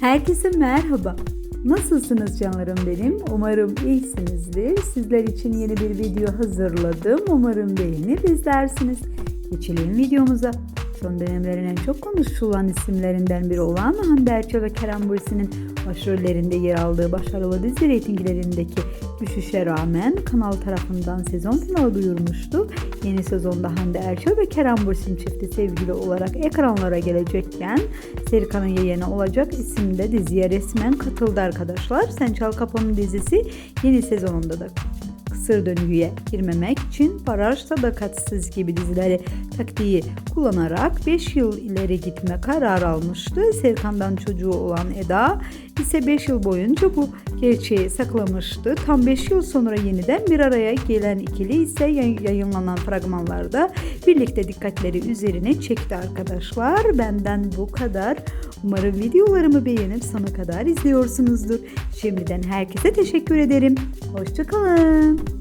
Herkese merhaba. Nasılsınız canlarım benim? Umarım iyisinizdir. Sizler için yeni bir video hazırladım. Umarım beğenip izlersiniz. Geçelim videomuza. Son dönemlerin en çok konuşulan isimlerinden biri olan Hande Erçel ve Kerem Bürsin'in başrollerinde yer aldığı başarılı dizi reytinglerindeki düşüşe rağmen kanal tarafından sezon finali duyurmuştu. Yeni sezonda Hande Erçel ve Kerem Bürsin çifti sevgili olarak ekranlara gelecekken Serkan'ın yeğeni olacak isimde diziye resmen katıldı arkadaşlar. Sen Çal Kapı'nın dizisi yeni sezonunda da kısır döngüye girmemek için Baraj Sadakatsiz gibi dizileri taktiği kullanarak 5 yıl ileri gitme kararı almıştı. Serkan'dan çocuğu olan Eda ise 5 yıl boyunca bu gerçeği saklamıştı. Tam 5 yıl sonra yeniden bir araya gelen ikili ise yay- yayınlanan fragmanlarda birlikte dikkatleri üzerine çekti arkadaşlar. Benden bu kadar. Umarım videolarımı beğenip sona kadar izliyorsunuzdur. Şimdiden herkese teşekkür ederim. Hoşçakalın.